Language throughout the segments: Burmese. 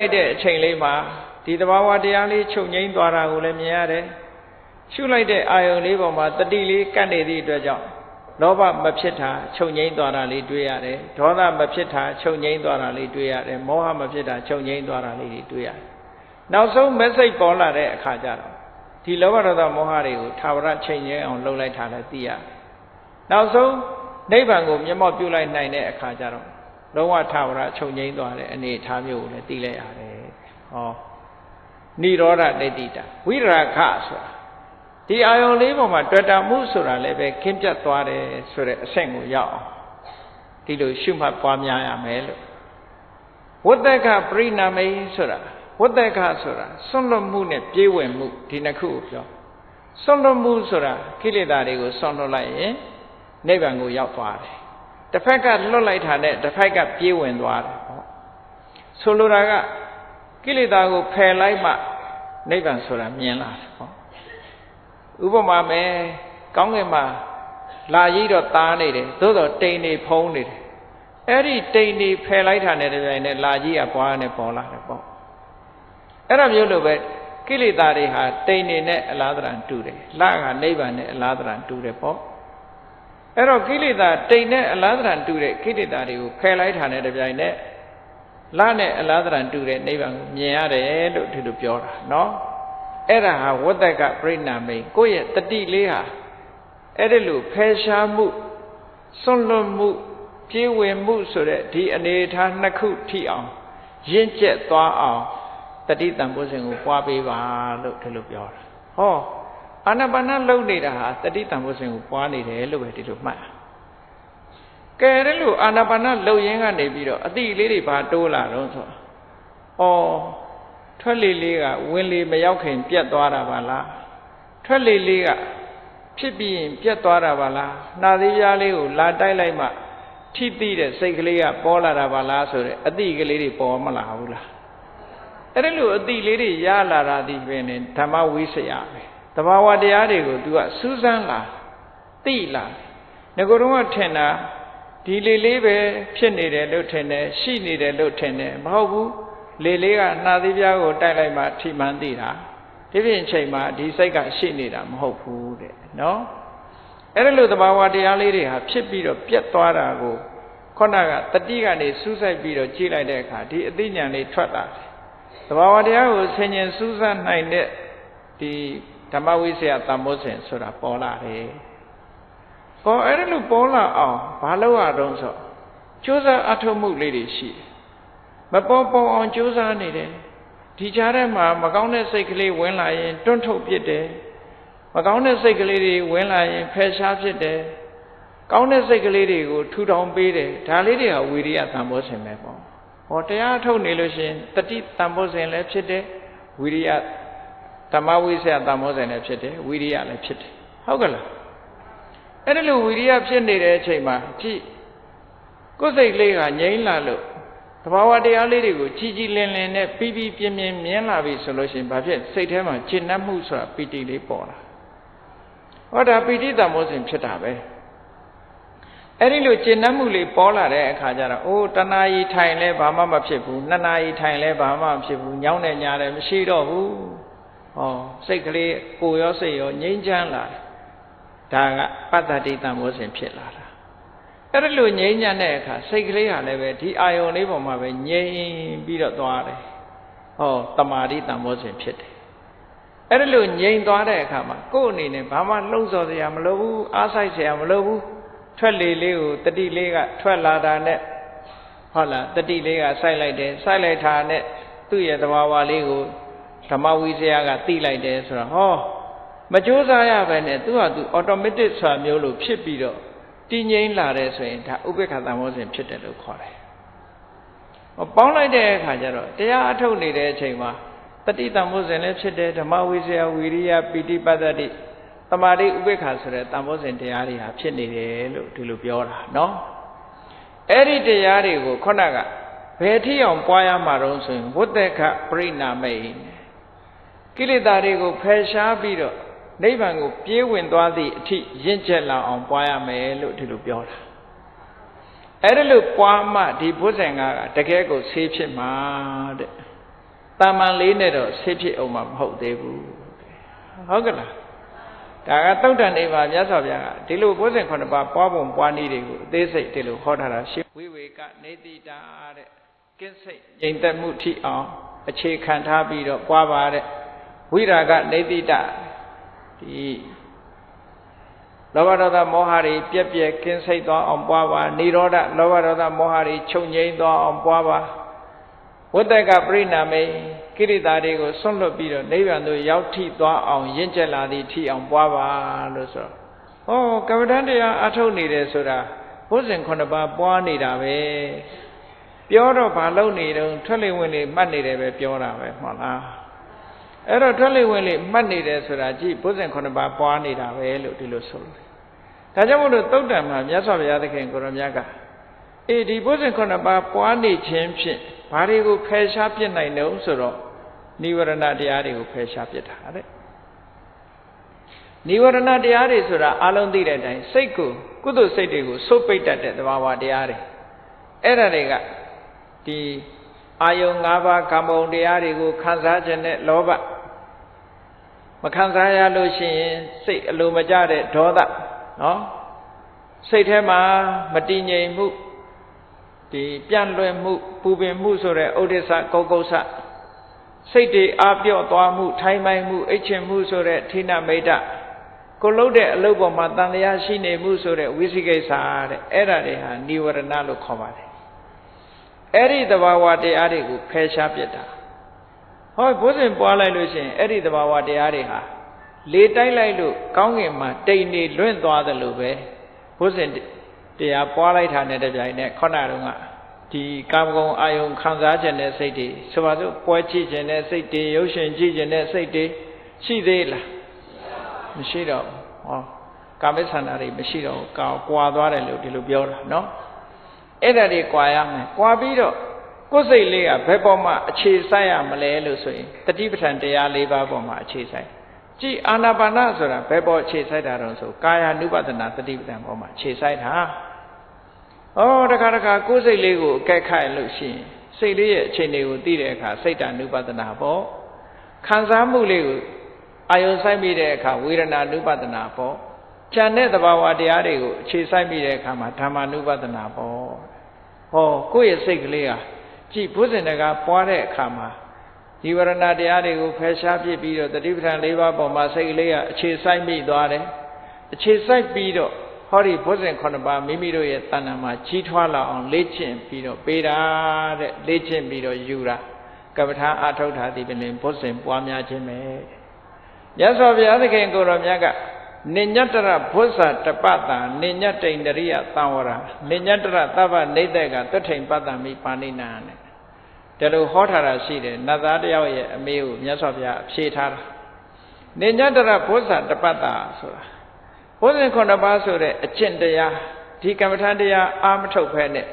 လိုက်တဲ့အချိန်လေးမှာဒီသဘာဝတရားလေးချုပ်ငိမ့်သွားတာကိုလည်းမြင်ရတယ်ရှုလိုက်တဲ့အာယုံလေးပေါ်မှာတတိလေးကပ်နေသည့်အတွက်ကြောင့်လောဘမဖြစ်တာချုပ်ငိမ့်သွားတာလေးတွေ့ရတယ်ဒေါသမဖြစ်တာချုပ်ငိမ့်သွားတာလေးတွေ့ရတယ်မောဟမဖြစ်တာချုပ်ငိမ့်သွားတာလေးတွေတွေ့ရတယ်နောက်ဆုံး message ပေါ်လာတဲ့အခါကျတော့ဒီလောဘဒေါသမောဟတွေကိုသာဝရချိန်ငိမ့်အောင်လှုပ်လိုက်တာလည်းသိရတယ်နောက်ဆုံးနိဗ္ဗာန်ကိုမျက်မှောက်ပြုလိုက်နိုင်တဲ့အခါကျတော့ လုံးဝသာဝရချုပ်ငိမ့်သွားတဲ့အနေအထားမျိုးကိုလည်းသိလိုက်ရတယ်ဟောနိရောဓဒိဋ္ဌိတာဝိရာခဆိုတာဒီအာယုံလေးပေါ်မှာတွေ့တာမှုဆိုတာလည်းပဲခင်းပြတ်သွားတယ်ဆိုတဲ့အဆင့်ကိုရောက်အောင်ဒီလိုရှုမှတ်ပွားများရမယ်လို့ဝတ္တကပရိနာမိဆိုတာဝတ္တကဆိုတာစွန့်လွတ်မှုနဲ့ပြေးဝင်မှုဒီနှစ်ခုကိုပြောစွန့်လွတ်မှုဆိုတာကိလေသာတွေကိုစွန့်လွတ်လိုက်ရင်နိဗ္ဗာန်ကိုရောက်သွားတယ် တစ်ဖက်ကလွတ်လိုက်တာနဲ့တစ်ဖက်ကပြေးဝင်သွားတယ်ဟောဆိုလိုတာကကိလေသာကိုဖယ်လိုက်မှနိဗ္ဗာန်ဆိုတာမြင်လာတယ်ဟောဥပမာမယ်ကောင်းကင်မှာလာကြီးတော့တားနေတယ်သို့တော့တိမ်နေဖုံးနေတယ်အဲ့ဒီတိမ်နေဖယ်လိုက်တာနဲ့တပြိုင်နက်လာကြီးကပွားနဲ့ပေါ်လာတယ်ပေါ့အဲ့ဒါမျိုးလိုပဲကိလေသာတွေဟာတိမ်နေနဲ့အလားတရံတူတယ်လကနိဗ္ဗာန်နဲ့အလားတရံတူတယ်ပေါ့ အဲ့တော့ကိလေသာတိမ်နဲ့အလားတရံတူတဲ့ကိလေသာတွေကိုဖယ်လိုက်တာနဲ့တပြိုင်နက်လနဲ့အလားတရံတူတဲ့နိဗ္ဗာန်ကိုမြင်ရတယ်လို့ဒီလိုပြောတာနော်အဲ့ဒါဟာဝတ္တကပြိဏမိန်ကိုယ့်ရဲ့တတိလေးဟာအဲ့ဒီလိုဖယ်ရှားမှုစွန့်လွတ်မှုပြေးဝင်မှုဆိုတဲ့ဒီအနေအထားနှစ်ခုထိအောင်ရင့်ကျက်သွားအောင်တတိတံပိုးစဉ်ကိုပွားပေးပါလို့ဒီလိုပြောတာဟော အာနာပါနလုံနေတာဟာတတိတံပိုးစဉ်ကိုပွားနေတယ်လို့ပဲဒီလိုမှတ်ကဲတဲ့လို့အာနာပါနလုံရင်းကနေပြီးတော့အတိလေးတွေဘာတိုးလာတော့ဆိုဩထွက်လေလေးကဝင်လေမရောက်ခင်ပြတ်သွားတာပါလားထွက်လေလေးကဖြစ်ပြီးရင်ပြတ်သွားတာပါလားနှာသေးပြားလေးကိုလာတိုက်လိုက်မှထိသိတဲ့စိတ်ကလေးကပေါ်လာတာပါလားဆိုတဲ့အတိကလေးတွေပေါ်မလာဘူးလားအဲ့ဒါလို့အတိလေးတွေရလာတာဒီပဲနဲ့ဓမ္မဝိစယပဲ တဘာဝတရားတွေကို तू ကစူးစမ်းလာသိလာငကိုယ်တော့ထင်တာဒီလေလေးပဲဖြစ်နေတယ်လို့ထင်တယ်ရှိနေတယ်လို့ထင်တယ်မဟုတ်ဘူးလေလေးကနှာသီးပြားကိုတိုက်လိုက်မှထိမှန်သိတာဒီပြင်ချိန်မှာဒီစိတ်ကရှိနေတာမဟုတ်ဘူးတဲ့နော်အဲ့ဒါလို့သဘာဝတရားလေးတွေဟာဖြစ်ပြီးတော့ပြတ်သွားတာကိုခုနကတတိကနေစူးစိုက်ပြီးတော့ကြည့်လိုက်တဲ့အခါဒီအသိဉာဏ်လေးထွက်လာတယ်သဘာဝတရားကိုဆင်ញင်စူးစမ်းနိုင်တဲ့ဒီ ဓမ္မဝိဇ္ဇာတမ္မောစဉ်ဆိုတာပေါ်လာတယ်ပေါ်အဲ့ဒါလို့ပေါ်လာအောင်ဘာလို့ရတော့ဆိုကြိုးစားအထောက်မှုလေးတွေရှိတယ်မပေါ်ပေါ်အောင်ကြိုးစားနေတယ်ဒီကြားထဲမှာမကောင်းတဲ့စိတ်ကလေးဝင်လာရင်တွန့်ထုတ်ပစ်တယ်မကောင်းတဲ့စိတ်ကလေးတွေဝင်လာရင်ဖယ်ရှားဖြစ်တယ်ကောင်းတဲ့စိတ်ကလေးတွေကိုထူထောင်ပေးတယ်ဒါလေးတွေကဝီရိယတန်ဖိုးစင်ပဲပေါ့ဟောတရားထုတ်နေလို့ရှင်တတိတန်ဖိုးစင်လည်းဖြစ်တယ်ဝီရိယဓ မ္မဝိဆယတန်ဖိုးစင်လည်းဖြစ်တယ်ဝီရိယလည်းဖြစ်တယ်ဟုတ်ကလားအဲ့ဒါလို့ဝီရိယဖြစ်နေတဲ့အချိန်မှာကြည့်ကိုယ်စိတ်လေးကငြိမ်းလာလို့တဘာဝတရားလေးတွေကိုကြီးကြီးလင်းလင်းနဲ့ပြီးပြီးပြင်းပြင်းမြင်လာပြီဆိုလို့ရှိရင်ဘာဖြစ်စိတ်ထဲမှာရှင်းနှပ်မှုဆိုတာပီတိလေးပေါ်လာဟောဒါပီတိတမောစဉ်ဖြစ်တာပဲအဲ့ဒီလိုရှင်းနှပ်မှုလေးပေါ်လာတဲ့အခါကျတော့အိုးတဏှာကြီးထိုင်လဲဘာမှမဖြစ်ဘူးနှစ်နာရီထိုင်လဲဘာမှမဖြစ်ဘူးညောင်းနေညာတယ်မရှိတော့ဘူး ဟောစိတ်ကလေးကိုရောစိတ်ရောငြိမ်းချမ်းလာဒါကပတ္တတိတမောစဉ်ဖြစ်လာတာအဲ့ဒါလိုငြိမ်းညံ့တဲ့အခါစိတ်ကလေးဟာလည်းပဲဒီအာယုံလေးပေါ်မှာပဲငြိမ်ပြီးတော့သွားတယ်ဟောတမာတိတန်ဖိုးစဉ်ဖြစ်တယ်အဲ့ဒါလိုငြိမ်သွားတဲ့အခါမှာကိုယ့်အနေနဲ့ဘာမှလှုပ်ဆော်စရာမလိုဘူးအားဆိုင်စရာမလိုဘူးထွက်လေလေးကိုတတိလေးကထွက်လာတာနဲ့ဟုတ်လားတတိလေးကစိုက်လိုက်တယ်စိုက်လိုက်တာနဲ့သူ့ရဲ့သဘာဝလေးကို ဓမ္မဝိဇ္ဇာကသိလိုက်တယ်ဆိုတော့ဟောမကြိုးစားရပဲနဲ့သူ့ဟာသူ automatic ဆိုတာမျိုးလို့ဖြစ်ပြီးတော့တည်ငြိမ်လာတယ်ဆိုရင်ဒါဥပေက္ခသံမောစဉ်ဖြစ်တယ်လို့ခေါ်တယ်။ဟောပေါင်းလိုက်တဲ့အခါကျတော့တရားအထုတ်နေတဲ့အချိန်မှာတတိတံမောစဉ်လည်းဖြစ်တယ်ဓမ္မဝိဇ္ဇာဝီရိယပိဋိပတ္တိတမာတိဥပေက္ခဆိုတဲ့တံမောစဉ်တရားတွေဟာဖြစ်နေတယ်လို့ဒီလိုပြောတာနော်။အဲ့ဒီတရားတွေကိုခုနကဘယ်ထိအောင်ပွားရမှာတုံးဆိုရင်ဝတ္တခပရိနာမိတ် ကိလေသာတွေကိုဖယ်ရှားပြီးတော့နိဗ္ဗာန်ကိုပြေးဝင်သွားသည့်အထိရင့်ကျက်လာအောင်ပွားရမယ်လို့ဒီလိုပြောတာအဲ့ဒါလို့ပွားမှဒီဘုဇင်ကတကယ်ကိုဆေးဖြစ်မှာတဲ့တာမန်လေးနဲ့တော့ဆေးဖြစ်အောင်မှာမဟုတ်သေးဘူးဟုတ်ကလားဒါကတုတ်တန်နေပါမြတ်စွာဘုရားကဒီလိုဘုဇင်ခုနှစ်ပါးပွားပုံပွားနည်းတွေကိုအသေးစိတ်ဒီလိုဟောထားတာရှင်းဝိဝေကနေတိတာတဲ့ကင်းစိတ်ငြိမ်သက်မှုထိအောင်အခြေခံထားပြီးတော့ပွားပါတဲ့ ဝိရာကနေတိတဒီလောဘဒေါသမောဟတွေပြက်ပြက်ကင်းစိတ်သွားအောင်ပွားပါនិရောဓလောဘဒေါသမောဟတွေချုပ်ငြိမ်းသွားအောင်ပွားပါဝတ္တကပြိနာမေကိရိတာတွေကိုဆွန့်လွတ်ပြီးတော့နိဗ္ဗာန်သို့ရောက်ထိသွားအောင်ရင့်ကျက်လာသည်ထိအောင်ပွားပါလို့ဆိုတော့ဩကမ္မဋ္ဌာန်းတရားအထုတ်နေတယ်ဆိုတာဘုဇင်ခုနှစ်ပါးပွားနေတာပဲပြောတော့ဘာလုပ်နေတုံးထွက်လေဝင်လေမှတ်နေတယ်ပဲပြောတာပဲဟုတ်လား အဲ့တော့ထွက်လေဝင်လေမှတ်နေတယ်ဆိုတာကြည့်ဘုဇင်ခုနှစ်ပါးပွားနေတာပဲလို့ဒီလိုဆိုလို့ဒါကြောင့်မို့လို့သုတ်တံမှာမြတ်စွာဘုရားသခင်ကိုရမြတ်ကအေးဒီဘုဇင်ခုနှစ်ပါးပွားနေခြင်းဖြင့်ဘာတွေကိုဖယ်ရှားပြစ်နိုင်တယ်ဆိုတော့နိဝရဏတရားတွေကိုဖယ်ရှားပြစ်တာတဲ့နိဝရဏတရားတွေဆိုတာအလုံးသိတဲ့အတိုင်းစိတ်ကိုကုသိုလ်စိတ်တွေကိုစုပ်ပိတ်တတ်တဲ့သဘာဝတရားတွေအဲ့ဒါတွေကဒီအာယုံ၅ပါးကံပုံတရားတွေကိုခံစားခြင်းနဲ့လောဘမ ခံစားရလို့ရှိရင်စိတ်အလိုမကျတဲ့ဒေါသနော်စိတ်ထဲမှာမတည်ငြိမ်မှုဒီပြန့်လွင့်မှုပူပင်မှုဆိုတဲ့ဥဒိစ္စကောကုဆစိတ်တွေအာပြော့သွားမှု ထိုင်မိုင်မှုအိတ်ချင်မှုဆိုတဲ့ထိနမိတ်ကိုလှုပ်တဲ့အလုပ်ပေါ်မှာတန်တရားရှိနေမှုဆိုတဲ့ဝိသိကိစ္စတဲ့အဲ့ဒါတွေဟာនិဝရဏလို့ခေါ်ပါတယ်အဲ့ဒီသဘာဝတရားတွေကိုဖယ်ရှားပြစ်တာ ဟောဘုဇင်ပွားလိုက်လို့ရှိရင်အဲ့ဒီသဘာဝတရားတွေဟာလေတိုက်လိုက်လို့ကောင်းကင်မှာတိမ်နေလွင့်သွားတယ်လို့ပဲဘုဇင်တရားပွားလိုက်တာနဲ့တပြိုင်နက်ခုနတုန်းကဒီကာမဂုဏ်အာယုံခံစားခြင်းတဲ့စိတ်တွေဆိုပါစို့ပွဲချိခြင်းတဲ့စိတ်တွေရုပ်ရှင်ကြည့်ခြင်းတဲ့စိတ်တွေရှိသေးလားမရှိတော့ဘူးဟောကာမိသန္တာတွေမရှိတော့ဘူးကောကွာသွားတယ်လို့ဒီလိုပြောတာနော်အဲ့ဒါတွေကွာရမယ်ကွာပြီးတော့ ကိုယ်စိတ်လေးကဘယ်ပေါ်မှာအခြေဆိုင်ရမလဲလို့ဆိုရင်တတိပဋ္ဌာန်တရား၄ပါးပေါ်မှာအခြေဆိုင်ကြည်အာနာပါနဆိုတာဘယ်ပေါ်အခြေဆိုင်တာတော့ဆိုကာယ ानु ပဒနာတတိပဋ္ဌာန်ပေါ်မှာအခြေဆိုင်တာဩတခါတခါကိုယ်စိတ်လေးကိုအကဲခတ်လို့ရှိရင်စိတ်လေးရဲ့အခြေအနေကိုသိတဲ့အခါစိတ်တ ानु ပဒနာပေါ့ခံစားမှုလေးကိုအာယုံဆိုင်မိတဲ့အခါဝေဒနာ ानु ပဒနာပေါ့ကြံတဲ့သဘာဝတရားတွေကိုအခြေဆိုင်မိတဲ့အခါမှာဓမ္မ ानु ပဒနာပေါ့ဟောကိုယ့်ရဲ့စိတ်ကလေးဟာ ကြည်ဘုဇင်တကပွားတဲ့အခါမှာဒီဝရဏတရားတွေကိုဖယ်ရှားပြစ်ပြီးတော့တတိပဋ္ဌာန်၄ပါးပေါ်မှာစိတ်ကလေးကအခြေဆိုင်မိသွားတယ်အခြေဆိုင်ပြီးတော့ဟောဒီဘုဇင်9ပါးမိမိတို့ရဲ့တဏ္ဍာမှာကြီးထွားလာအောင်လေ့ကျင့်ပြီးတော့ပေးတာတဲ့လေ့ကျင့်ပြီးတော့ယူတာကပ္ပထာအာထုတ်တာဒီပင်ဘုဇင်ပွားများခြင်းပဲမြတ်စွာဘုရားသခင်ကိုရောမြတ်က နိညတရဘုဇ္ဇတပတ္တာနိညတိန်တရိယသံဝရနိညတရသဗ္ဗနေတ္တကသွထိန်ပတ္တမိပါဏိနာနဲ့ဒါလိုဟောထားတာရှိတယ်နတ်သားတယောက်ရဲ့အမေကိုမြတ်စွာဘုရားဖြေထားတာနိညတရဘုဇ္ဇတပတ္တာဆိုတာဘုဇင်ခုနှစ်ပါးဆိုတဲ့အကျင့်တရားဒီကမ္မထာတရားအာမထုတ်ဖဲနဲ့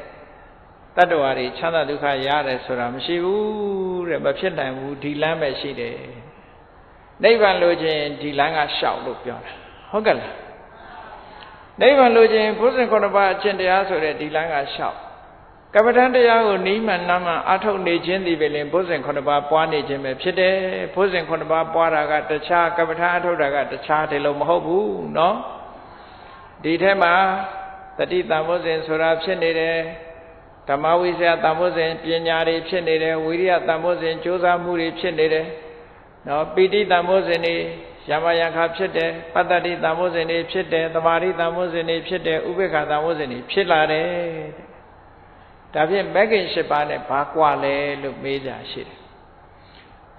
တတ္တဝါတွေချမ်းသာဒုက္ခရတယ်ဆိုတာမရှိဘူးတဲ့မဖြစ်နိုင်ဘူးဒီလမ်းပဲရှိတယ်နိဗ္ဗာန်လိုချင်ဒီလမ်းကရှောက်လို့ပြောတာ ဟုတ်ကဲ့လားနိဗ္ဗာန်လိုချင်ဘုဇင်ခုနှစ်ပါးအကျင့်တရားဆိုတဲ့ဒီလမ်းကလျှောက်ကပ္ပဋ္ဌာန်းတရားကိုနိမ့်မှန်နာမှအထုတ်နေခြင်းဒီပဲလင်ဘုဇင်ခုနှစ်ပါးပွားနေခြင်းပဲဖြစ်တယ်ဘုဇင်ခုနှစ်ပါးပွားတာကတခြားကပ္ပဋ္ဌာန်းအထုတ်တာကတခြားတယ်လို့မဟုတ်ဘူးเนาะဒီထဲမှာတတိတံဘုဇင်ဆိုတာဖြစ်နေတယ်ဓမ္မဝိဇ္ဇာတံဘုဇင်ပညာတွေဖြစ်နေတယ်ဝိရိယတံဘုဇင်ကြိုးစားမှုတွေဖြစ်နေတယ်နော်ပိဋိတံဘုဇင်တွေ ယမယခဖြစ်တယ်ပတ္တတိတံမိုးစဉ်တွေဖြစ်တယ်သမာဓိတံမိုးစဉ်တွေဖြစ်တယ်ဥပေက္ခတံမိုးစဉ်တွေဖြစ်လာတယ်ဒါဖြင့်မဂ္ဂင်၈ပါးနဲ့ဘာကွာလဲလို့မေးကြရှိတယ်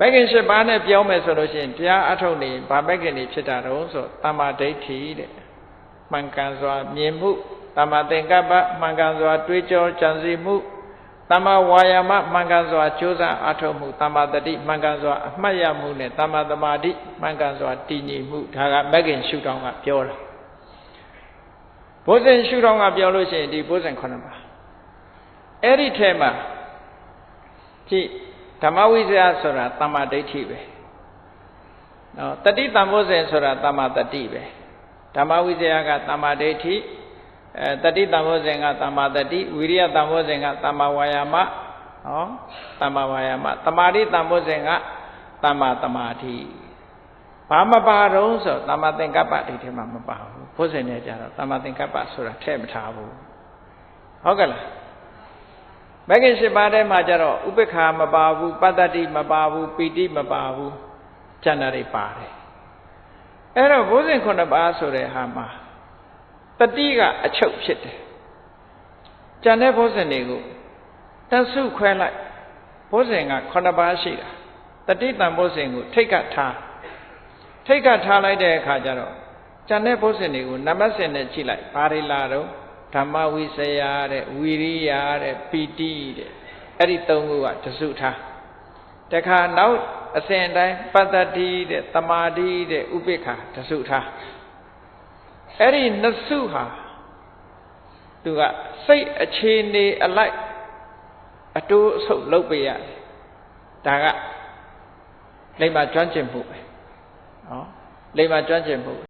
မဂ္ဂင်၈ပါးနဲ့ပြောမယ်ဆိုလို့ရှိရင်တရားအထုတ်နေဘာမဂ္ဂင်တွေဖြစ်တာတော့ဆိုတမ္မာဒိဋ္ဌိတဲ့မှန်ကန်စွာမြင်မှုတမ္မာသင်္ကပ္ပမှန်ကန်စွာ တွေးကြောကြံစည်မှု တမ္မာဝါယာမမှန်ကန်စွာကြိုးစားအားထုတ်မှုတမ္မာတတိမှန်ကန်စွာအမှတ်ရမှုနဲ့တမ္မာသမာဓိမှန်ကန်စွာတည်ငြိမ်မှုဒါကမဂ္ဂင်ရှုထောင့်ကပြောတာဘုဇင်ရှုထောင့်ကပြောလို့ရှိရင်ဒီဘုဇင်9ပါးအဲ့ဒီထဲမှာကြည့်ဓမ္မဝိဇ္ဇာဆိုတာတမ္မာဒိဋ္ဌိပဲနော်တတိတံဘုဇင်ဆိုတာတမ္မာတတိပဲဓမ္မဝိဇ္ဇာကတမ္မာဒိဋ္ဌိ အဲတတိတံဘောဇင်ကတမ္မာတတိဝိရိယတံဘောဇင်ကတမ္မာဝါယာမဟောတမ္မာဝါယာမတမာတိတန်ဖို့စဉ်ကတမ္မာတမာတိဘာမပါတော့ဆိုတမ္မာသင်္ကပ္ပဒီထဲမှာမပါဘူးဖို့စဉ်နဲ့ကြတော့တမ္မာသင်္ကပ္ပဆိုတာထည့်မထားဘူးဟုတ်ကဲ့လားမဂ္ဂင်၈ပါးထဲမှာကြတော့ဥပေက္ခာမပါဘူးပတ္တတိမပါဘူးပီတိမပါဘူးဉာဏ်တွေပါတယ်အဲ့တော့ဘုဇင်9ပါးဆိုတဲ့ဟာမှာ တတိကအချုပ်ဖြစ်တယ်ဉာဏ်တဲ့ဘုဇင်တွေကိုတဆုခွဲလိုက်ဘုဇင်က9ပါးရှိတာတတိတံဘုဇင်ကိုထိတ်ကထားထိတ်ကထားလိုက်တဲ့အခါကျတော့ဉာဏ်တဲ့ဘုဇင်တွေကိုနမစင်နဲ့ကြည့်လိုက်ဘာတွေလာတော့ဓမ္မဝိစယတဲ့ဝီရိယတဲ့ပီတိတဲ့အဲ့ဒီသုံးခုကတစုထားတခါနောက်အစဉ်တိုင်းပတ္တတိတဲ့တမာတိတဲ့ဥပိ္ပခာတစုထား အဲ့ဒီနှစ်စုဟာသူကစိတ်အခြေအနေအလိုက်အတိုးအဆုပ်လုပ်ပေးရတယ်ဒါကလိမ္မာကျွမ်းကျင်မှုပဲနော်လိမ္မာကျွမ်းကျင်မှု